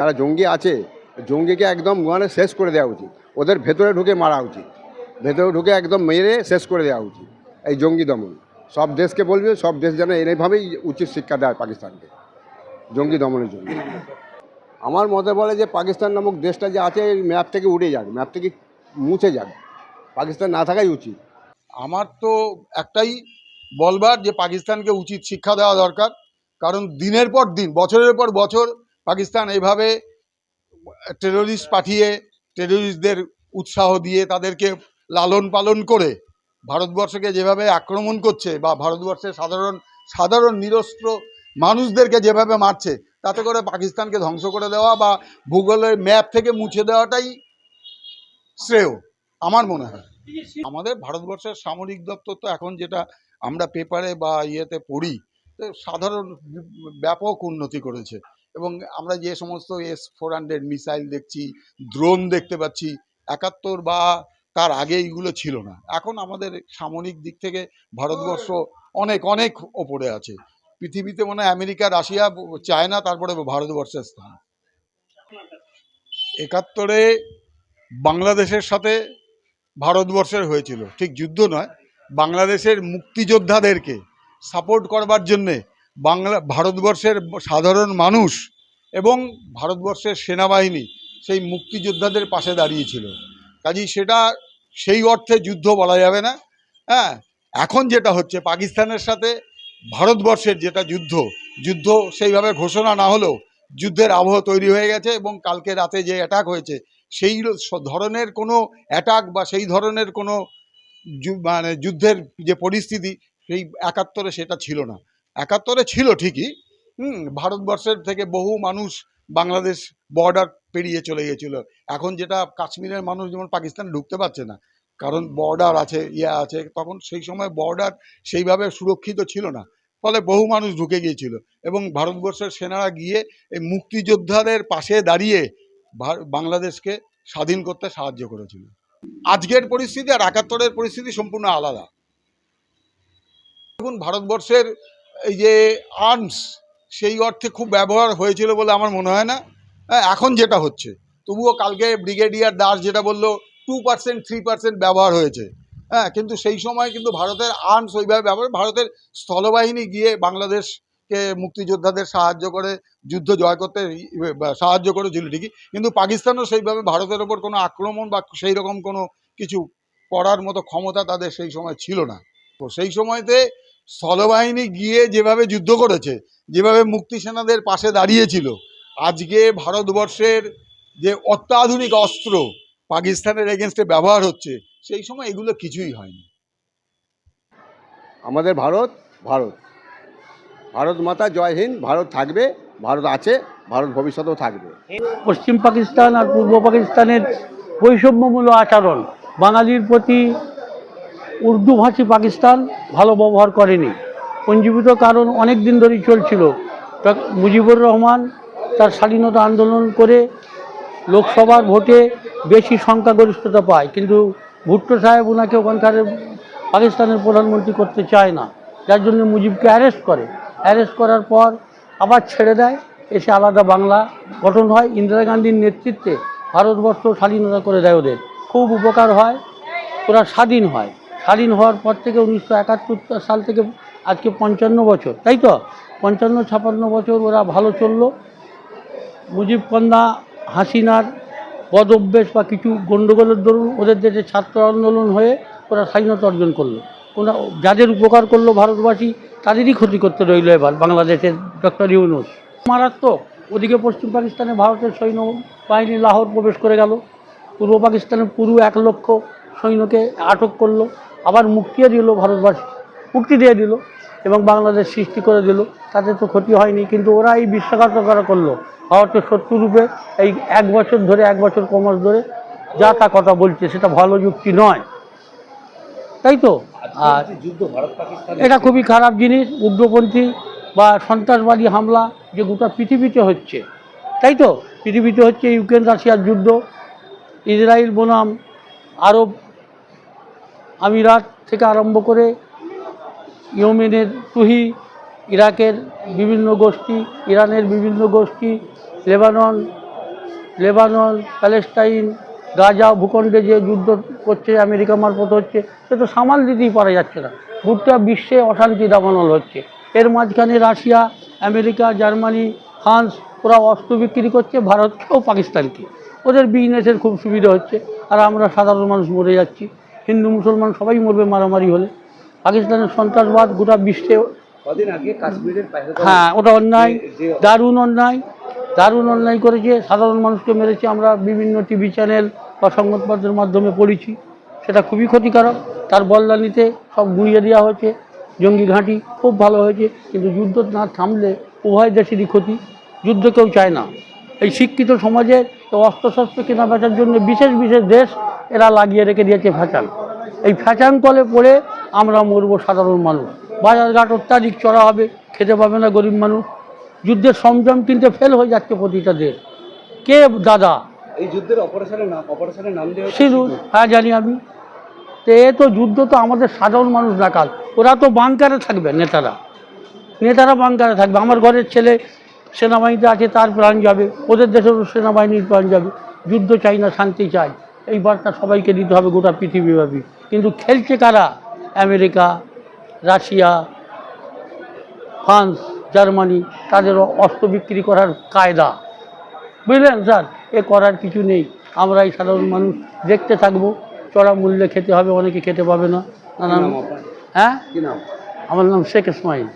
যারা জঙ্গি আছে, জঙ্গিকে একদম মানে শেষ করে দেওয়া উচিত। ওদের ভেতরে ঢুকে মারা উচিত। ভেতরে ঢুকে একদম মেরে শেষ করে দেওয়া উচিত এই জঙ্গি দমন। সব দেশকে বলবে, সব দেশ যেন এইভাবেই উচিত শিক্ষা দেয় পাকিস্তানকে। জঙ্গি দমনের জন্য। আমার মতে বলে যে পাকিস্তান নামক দেশটা যে আছে ম্যাপ থেকে উঠে যাক, ম্যাপ থেকে মুছে যাক। পাকিস্তান না থাকাই উচিত। আমার তো একটাই বলবার যে পাকিস্তানকে উচিত শিক্ষা দেওয়া দরকার, কারণ দিনের পর দিন, বছরের পর বছর পাকিস্তান এইভাবে টেরোরিস্ট পাঠিয়ে টেরোরিস্টদের উৎসাহ দিয়ে তাদেরকে লালন পালন করে ভারতবর্ষকে যেভাবে আক্রমণ করছে বা ভারতবর্ষের সাধারণ সাধারণ নিরস্ত্র মানুষদেরকে যেভাবে মারছে, তাতে করে পাকিস্তানকে ধ্বংস করে দেওয়া বা ভূগোলের ম্যাপ থেকে মুছে দেওয়াটাই শ্রেয়, আমার মনে হয়। আমাদের ভারতবর্ষের সামরিক দপ্তর তো এখন যেটা আমরা পেপারে বা ইয়েতে পড়ি সাধারণ ব্যাপক উন্নতি করেছে। এবং আমরা যে সমস্ত এস ফোর হান্ড্রেড মিসাইল দেখছি ড্রোন দেখতে পাচ্ছি, একাত্তর বা তার আগে এইগুলো ছিল না। এখন আমাদের সামরিক দিক থেকে ভারতবর্ষ অনেক অনেক ওপরে আছে। পৃথিবীতে মনে হয় আমেরিকা, রাশিয়া, চায়না, তারপরে ভারতবর্ষের স্থান। একাত্তরে বাংলাদেশের সাথে ভারতবর্ষের হয়েছিল। ঠিক যুদ্ধ নয়, বাংলাদেশের মুক্তিযোদ্ধাদেরকে সাপোর্ট করবার জন্যে বাংলা, ভারতবর্ষের সাধারণ মানুষ এবং ভারতবর্ষের সেনাবাহিনী সেই মুক্তিযোদ্ধাদের পাশে দাঁড়িয়েছিল। কাজেই সেটা সেই অর্থে যুদ্ধ বলা যাবে না। হ্যাঁ এখন যেটা হচ্ছে পাকিস্তানের সাথে ভারতবর্ষের যেটা যুদ্ধ যুদ্ধ সেইভাবে ঘোষণা না হলেও যুদ্ধের আবহ তৈরি হয়ে গেছে এবং কালকে রাতে যে অ্যাটাক হয়েছে, সেই ধরনের কোনো অ্যাটাক বা সেই ধরনের কোনো মানে যুদ্ধের যে পরিস্থিতি, সেই একাত্তরে সেটা ছিল না। একাত্তরে ছিল ঠিকই হুম, ভারতবর্ষের থেকে বহু মানুষ বাংলাদেশ বর্ডার পেরিয়ে চলে গেছিল। এখন যেটা কাশ্মীরের মানুষ যেমন পাকিস্তানে ঢুকতে পারছে না, কারণ বর্ডার আছে ইয়ে আছে, তখন সেই সময় বর্ডার সেইভাবে সুরক্ষিত ছিল না। ফলে বহু মানুষ ঢুকে গিয়েছিল এবং ভারতবর্ষের সেনারা গিয়ে এই মুক্তিযোদ্ধাদের পাশে দাঁড়িয়ে বাংলাদেশকে স্বাধীন করতে সাহায্য করেছিল। আজকের পরিস্থিতি আর একাত্তরের পরিস্থিতি সম্পূর্ণ আলাদা। দেখুন, ভারতবর্ষের এই যে আর্মস সেই অর্থে খুব ব্যবহার হয়েছিল বলে আমার মনে হয় না। হ্যাঁ, এখন যেটা হচ্ছে তবুও কালকে ব্রিগেডিয়ার দাস যেটা বলল টু পার্সেন্ট থ্রি পার্সেন্ট ব্যবহার হয়েছে। হ্যাঁ কিন্তু সেই সময় কিন্তু ভারতের আর্মস ওইভাবে ব্যবহার ভারতের স্থলবাহিনী গিয়ে বাংলাদেশকে মুক্তিযোদ্ধাদের সাহায্য করে যুদ্ধ জয় করতে সাহায্য করেছিল ঠিকই কিন্তু পাকিস্তানও সেইভাবে ভারতের ওপর কোনো আক্রমণ বা সেই রকম কোনো কিছু করার মতো ক্ষমতা তাদের সেই সময় ছিল না। তো সেই সময়তে স্থলবাহিনী গিয়ে যেভাবে যুদ্ধ করেছে যেভাবে মুক্তি সেনাদের পাশে দাঁড়িয়েছিল আজকে ভারতবর্ষের যে অত্যাধুনিক অস্ত্র পাকিস্তানের এগেনস্টে ব্যবহার হচ্ছে সেই সময় এগুলো কিছুই হয়নি। আমাদের ভারত ভারত। ভারত মাতা জয় হিন্দ ভারত থাকবে ভারত আছে ভারত ভবিষ্যতেও থাকবে। পশ্চিম পাকিস্তান আর পূর্ব পাকিস্তানের বৈষম্যমূলক আচরণ বাঙালির প্রতি উর্দুভাষী পাকিস্তান ভালো ব্যবহার করেনি। পঞ্জীভূত কারণ অনেক দিন ধরেই চলছিল। মুজিবুর রহমান তার স্বাধীনতা আন্দোলন করে লোকসভার ভোটে বেশি সংখ্যাগরিষ্ঠতা পায়। কিন্তু ভুট্টো সাহেব ওনাকে ওখানকার পাকিস্তানের প্রধানমন্ত্রী করতে চায় না। যার জন্য মুজিবকে অ্যারেস্ট করে। অ্যারেস্ট করার পর আবার ছেড়ে দেয়। এসে আলাদা বাংলা গঠন হয়। ইন্দিরা গান্ধীর নেতৃত্বে ভারতবর্ষ স্বাধীনতা করে দেয় ওদের। খুব উপকার হয়, ওরা স্বাধীন হয়। স্বাধীন হওয়ার পর থেকে উনিশশো একাত্তর সাল থেকে আজকে পঞ্চান্ন বছর, তাই তো? পঞ্চান্ন, ছাপান্ন বছর ওরা ভালো চলল। মুজিব কন্যা, হাসিনার বদ অভ্যেস বা কিছু গণ্ডগোলের দরুন ওদের দেশে ছাত্র আন্দোলন হয়ে ওরা স্বাধীনতা অর্জন করল। ওরা যাদের উপকার করল ভারতবাসী, তাদেরই ক্ষতি করতে রইল এবার বাংলাদেশের ডক্টর ইউনুস। মারাত্মক। ওদিকে পশ্চিম পাকিস্তানে ভারতের সৈন্য বাহিনী লাহোর প্রবেশ করে গেল। পূর্ব পাকিস্তানের পুরো এক লক্ষ সৈন্যকে আটক করল। আবার মুক্তিও দিল ভারতবাসী, মুক্তি দিয়ে দিল এবং বাংলাদেশ সৃষ্টি করে দিল। তাতে তো ক্ষতি হয়নি, কিন্তু ওরা এই বিশ্বাসঘাতকতা করল। ভারতের শত্রু রূপে এই এক বছর ধরে, এক বছর কমাস ধরে যা তা কথা বলছে, সেটা ভালো যুক্তি নয়। তাই তো? আর এটা খুবই খারাপ জিনিস, উগ্রপন্থী বা সন্ত্রাসবাদী হামলা যে গোটা পৃথিবীতে হচ্ছে। তাই তো? পৃথিবীতে হচ্ছে ইউক্রেন রাশিয়ার যুদ্ধ ইসরায়েল বনাম আরব আমিরাত থেকে আরম্ভ করে ইয়েমেনের তুহি, ইরাকের বিভিন্ন গোষ্ঠী, ইরানের বিভিন্ন গোষ্ঠী, লেবানন লেবানন, প্যালেস্টাইন, গাজা ভূখণ্ডে যে যুদ্ধ করছে, আমেরিকা মারফত হচ্ছে, সে তো সামাল দিতেই পারা যাচ্ছে না। গোটা বিশ্বে অশান্তি দাবানল হচ্ছে। এর মাঝখানে রাশিয়া, আমেরিকা, জার্মানি, ফ্রান্স, ওরা অস্ত্র বিক্রি করছে ভারতকেও পাকিস্তানকে। ওদের বিজনেসের খুব সুবিধা হচ্ছে, আর আমরা সাধারণ মানুষ মরে যাচ্ছি। হিন্দু মুসলমান সবাই মরবে মারামারি হলে। পাকিস্তানের সন্ত্রাসবাদ গোটা বিশ্বে হ্যাঁ ওটা অন্যায় দারুণ অন্যায় দারুণ অন্যায় করেছে সাধারণ মানুষকে মেরেছে আমরা বিভিন্ন টিভি চ্যানেল বা সংবাদপত্রের মাধ্যমে পড়েছি। সেটা খুবই ক্ষতিকারক। তার বল্লানিতে সব গুঁড়িয়ে দেওয়া হয়েছে জঙ্গি ঘাঁটি খুব ভালো হয়েছে কিন্তু যুদ্ধ না থামলে উভয় দেশেরই ক্ষতি। যুদ্ধ কেউ চায় না। এই শিক্ষিত সমাজে অস্ত্রশস্ত্র কেনা বেচার জন্য বিশেষ বিশেষ দেশ এরা লাগিয়ে রেখে দিয়েছে ফ্যাচান এই ফ্যাচান তলে পড়ে আমরা মরবো সাধারণ মানুষ। বাজারঘাট অত্যাধিক চড়া হবে খেতে পাবে না গরিব মানুষ। যুদ্ধের সরঞ্জাম কিনতে ফেল হয়ে যাচ্ছে প্রতিটা দেশ। কে দাদা? এই যুদ্ধের অপারেশনের নাম অপারেশনের নাম দেওয়া সিঁদুর। হ্যাঁ জানি আমি। তো এ তো যুদ্ধ তো আমাদের সাধারণ মানুষ নাকাল ওরা তো বাংকারে থাকবে নেতারা। নেতারা বাংকারে থাকবে। আমার ঘরের ছেলে সেনাবাহিনীতে আছে তার প্রাণ যাবে। ওদের দেশেরও সেনাবাহিনীর প্রাণ যাবে। যুদ্ধ চাই না শান্তি চাই। এই বার্তা সবাইকে দিতে হবে গোটা পৃথিবীব্যাপী। কিন্তু খেলছে কারা? আমেরিকা রাশিয়া ফ্রান্স জার্মানি তাদের অস্ত্র বিক্রি করার কায়দা। বুঝলেন স্যার? এ করার কিছু নেই। আমরা এই সাধারণ মানুষ দেখতে থাকব। চড়া মূল্যে খেতে হবে অনেকে খেতে পাবে না। নানান হ্যাঁ? আমার নাম শেখ ইসমাইল।